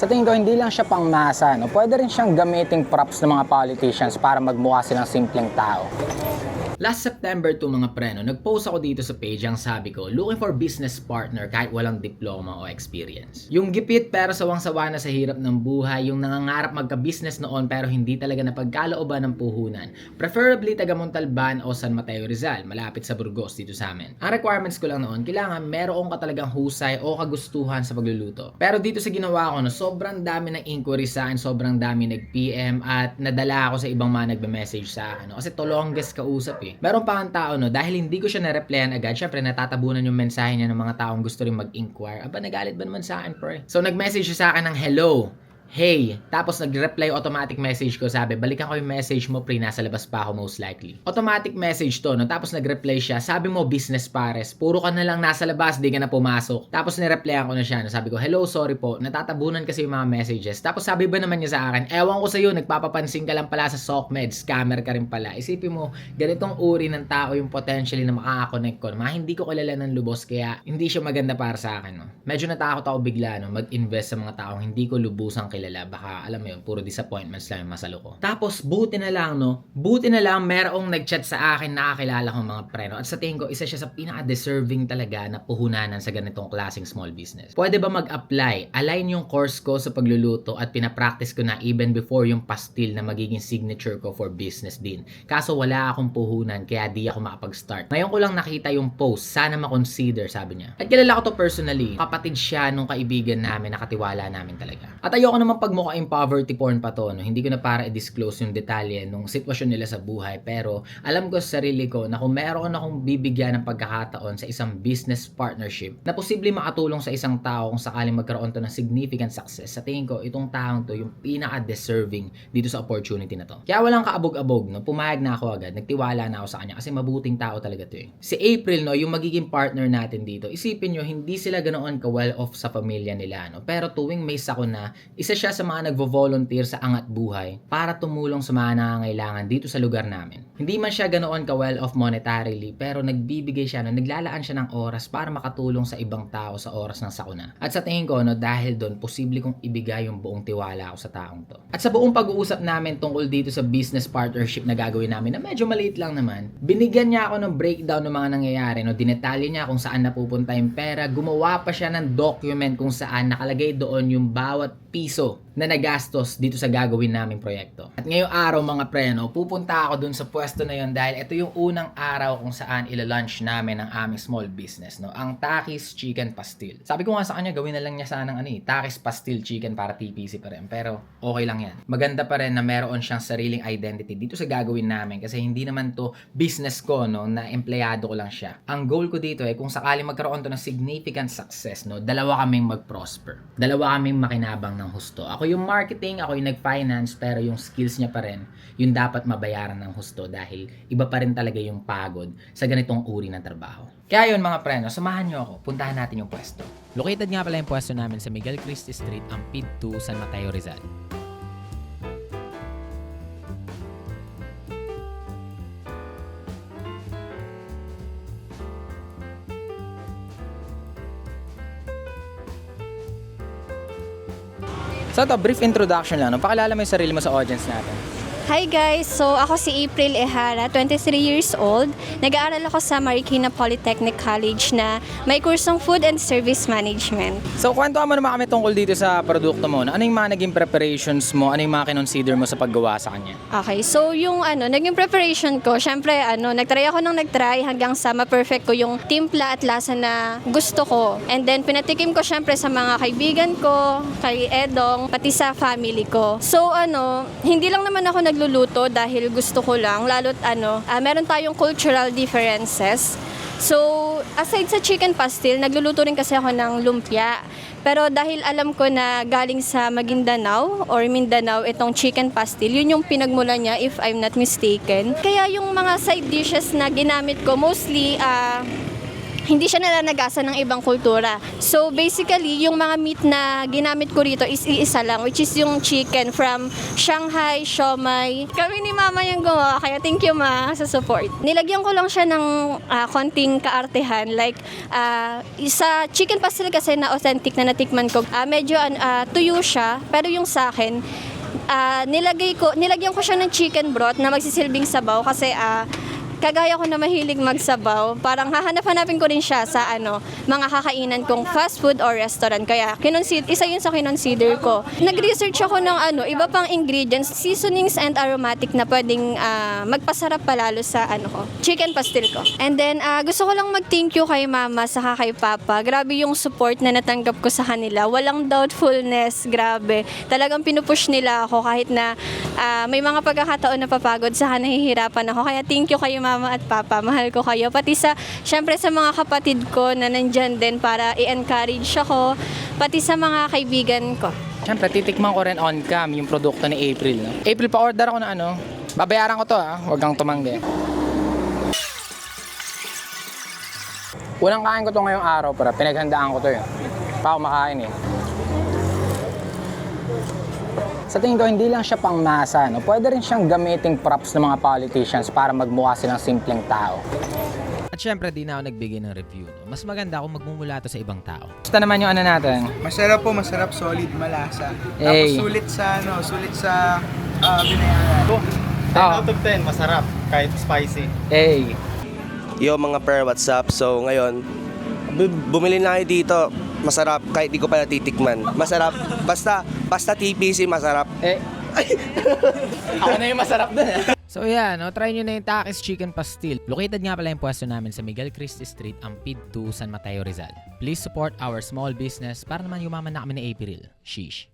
Sa tingin ko, hindi lang siya pangmasa. No? Pwede rin siyang gamiting props ng mga politicians para magmukha silang simpleng tao. Last September to mga preno, nag-post ako dito sa page ang sabi ko, looking for business partner kahit walang diploma o experience. Yung gipit pero sawang-sawa na sa hirap ng buhay, yung nangangarap magka-business noon pero hindi talaga napagkalooban ng puhunan. Preferably taga Montalban o San Mateo Rizal, malapit sa Burgos dito sa amin. Ang requirements ko lang noon, kailangan meron ka talagang husay o kagustuhan sa pagluluto. Pero dito sa ginawa ko, no, sobrang dami ng inquiry sa akin, sobrang dami nag-PM at nadala ako sa ibang mga nagbe-message sa akin. No? Kasi to longest kausap eh. Meron pa ang tao, no, dahil hindi ko siya na-replyan agad, syempre natatabunan yung mensahe niya ng mga taong gusto rin mag-inquire. Aba, nagalit ba naman sa akin, pre? So, nag-message siya sa akin ng hello. Hey, tapos nag-reply automatic message ko, sabi, balikan ko yung message mo, pre, nasa labas pa ako most likely. Automatic message to, no? Tapos nag-reply siya, sabi mo, business pares, puro ka na lang nasa labas, di ka na pumasok. Tapos nireplyan ko na siya, no? sabi ko, hello, sorry po, natatabunan kasi yung mga messages. Tapos sabi ba naman niya sa akin, ewan ko sa'yo, nagpapapansin ka lang pala sa SOCMED, scammer ka rin pala. Isipin mo, ganitong uri ng tao yung potentially na makakakonect ko. Mga hindi ko kilala ng lubos, kaya hindi siya maganda para sa akin. No? Medyo natakot ako bigla no? mag-invest sa mga taong hindi ko lubusang kilala. Baka, alam mo yun, puro disappointments lang yung masalo ko. Tapos, buti na lang, no? Buti na lang, merong nag-chat sa akin, nakakilala kong mga preno. At sa tingin ko, isa siya sa pinaka-deserving talaga na puhunanan sa ganitong klaseng small business. Pwede ba mag-apply? Align yung course ko sa pagluluto at pinapractice ko na even before yung pastil na magiging signature ko for business din. Kaso wala akong puhunan, kaya di ako makapag-start. Ngayon ko lang nakita yung post, sana ma-consider, sabi niya. At kilala ko to personally. Kapatid siya nung kaibigan namin, nakatiwala namin talaga. At ayoko naman pagmukhaing poverty porn pa to, no? hindi ko na para i-disclose yung detalye nung sitwasyon nila sa buhay. Pero alam ko sa sarili ko na kung meron akong bibigyan ng pagkakataon sa isang business partnership na posible makatulong sa isang tao kung sakaling magkaroon to ng significant success, sa tingin ko, itong taong to yung pinaka-deserving dito sa opportunity na to. Kaya walang kaabog-abog, no? pumayag na ako agad, nagtiwala na ako sa kanya kasi mabuting tao talaga to eh. Si April, no, yung magiging partner natin dito, isipin nyo, hindi sila ganoon ka-well off sa pamilya nila, no? pero tuwing may sakuna, isa siya sa mga nagvo-volunteer sa Angat Buhay para tumulong sa mga nangangailangan dito sa lugar namin. Hindi man siya ganoon ka-well off monetarily, pero nagbibigay siya, no, naglalaan siya ng oras para makatulong sa ibang tao sa oras ng sakuna. At sa tingin ko, no, dahil doon, posible kong ibigay yung buong tiwala ko sa taong to. At sa buong pag-uusap namin tungkol dito sa business partnership na gagawin namin, na medyo maliit lang naman, binigyan niya ako ng breakdown ng mga nangyayari, no, dinetalye niya kung saan napupunta yung pera, gumawa pa siya ng document kung saan nakalagay doon yung bawat piso na nagastos dito sa gagawin naming proyekto. At ngayong araw mga preno, pupunta ako dun sa pwesto na yon dahil ito yung unang araw kung saan ila-launch namin ang aming small business, no? Ang Takis Chicken Pastil. Sabi ko nga sa kanya, gawin na lang niya sanang ano eh, Takis Pastil Chicken para TPC pa rin. Pero okay lang yan. Maganda pa rin na meron siyang sariling identity dito sa gagawin namin kasi hindi naman to business ko, no? Na empleyado ko lang siya. Ang goal ko dito ay kung sakali magkaroon to ng significant success, no? Dalawa kaming mag-prosper. Dalawa kaming makinabang ng husto. Ako yung marketing, ako yung nag-finance, pero yung skills niya pa rin, yung dapat mabayaran ng husto dahil iba pa rin talaga yung pagod sa ganitong uri ng trabaho. Kaya yun mga preno, samahan niyo ako, puntahan natin yung pwesto. Located nga pala yung pwesto namin sa Miguel Christie Street, ang PID 2, San Mateo, Rizal. So to, brief introduction lang. No? Pakilala mo yung sarili mo sa audience natin. Hi guys! So ako si April Ehara, 23 years old. Nag-aaral ako sa Marikina Polytechnic College na may kursong Food and Service Management. So, kwento mo naman kami tungkol dito sa produkto mo. No? Ano yung mga naging preparations mo? Ano yung mga kinonsider mo sa paggawa sa kanya? Okay, so yung ano, naging preparation ko, syempre ano, nagtry ako nang nagtry hanggang sa ma-perfect ko yung timpla at lasa na gusto ko. And then pinatikim ko syempre sa mga kaibigan ko, kay Edong, pati sa family ko. So ano, hindi lang naman ako nagluluto dahil gusto ko lang, lalo't ano, ah, meron tayong cultural differences. So, aside sa chicken pastil, nagluluto rin kasi ako ng lumpia. Pero dahil alam ko na galing sa Maguindanao or Mindanao itong chicken pastil, yun yung pinagmula niya if I'm not mistaken. Kaya yung mga side dishes na ginamit ko mostly ah, hindi siya nalalagasan ng ibang kultura. So basically, yung mga meat na ginamit ko rito is iisa lang, which is yung chicken from Shanghai, Siomai. Kami ni Mama yung gumawa, kaya thank you Ma sa support. Nilagyan ko lang siya ng ah, konting kaartehan, like ah, sa chicken pastel kasi na authentic na natikman ko, ah, medyo ah, tuyo siya, pero yung sa akin, ah, nilagay ko, nilagyan ko siya ng chicken broth na magsisilbing sabaw kasi ah, kagaya ko na mahilig magsabaw, parang hahanap-hanapin ko rin siya sa ano, mga kakainan kong fast food or restaurant. Kaya kinonsider, isa yun sa kinonsider ko. Nag-research ako ng ano, iba pang ingredients, seasonings and aromatic na pwedeng ah, magpasarap palalo sa ano ko, chicken pastil ko. And then ah, gusto ko lang mag-thank you kay mama sa kay papa. Grabe yung support na natanggap ko sa kanila. Walang doubtfulness, grabe. Talagang pinupush nila ako kahit na ah, may mga pagkakataon na papagod sa nahihirapan ako. Kaya thank you kayo mama at papa. Mahal ko kayo. Pati sa, syempre sa mga kapatid ko na nandyan din para i-encourage ako. Pati sa mga kaibigan ko. Siyempre, titikman ko rin on cam yung produkto ni April. No? April, pa-order ako na ano. Babayaran ko to ah. Huwag kang tumanggi. Unang kain ko to ngayong araw, para pinaghandaan ko to eh. Pa ako makain eh. Sa tingin ko, hindi lang siya pang masa, no? Pwede rin siyang gamiting props ng mga politicians para magmukha silang simpleng tao. At syempre, di na ako nagbigay ng review. No? Mas maganda kung magmumula to sa ibang tao. Basta naman yung ano natin. Masarap po, masarap, solid, malasa. Hey. Tapos sulit sa ano, sulit sa ah, binayaran. Oh, Out of 10, masarap. Kahit spicy. hey. Yo mga per, what's up? So ngayon, bu- bumili na kayo dito. Masarap kahit di ko pa natitikman. Masarap. Basta, basta TPC masarap. Eh, ako na yung masarap dun eh. So yeah, no, try nyo na yung Takis Chicken Pastil. Located nga pala yung pwesto namin sa Miguel Christie Street, Ampid 2, San Mateo, Rizal. Please support our small business para naman yumaman na kami ni April. Sheesh.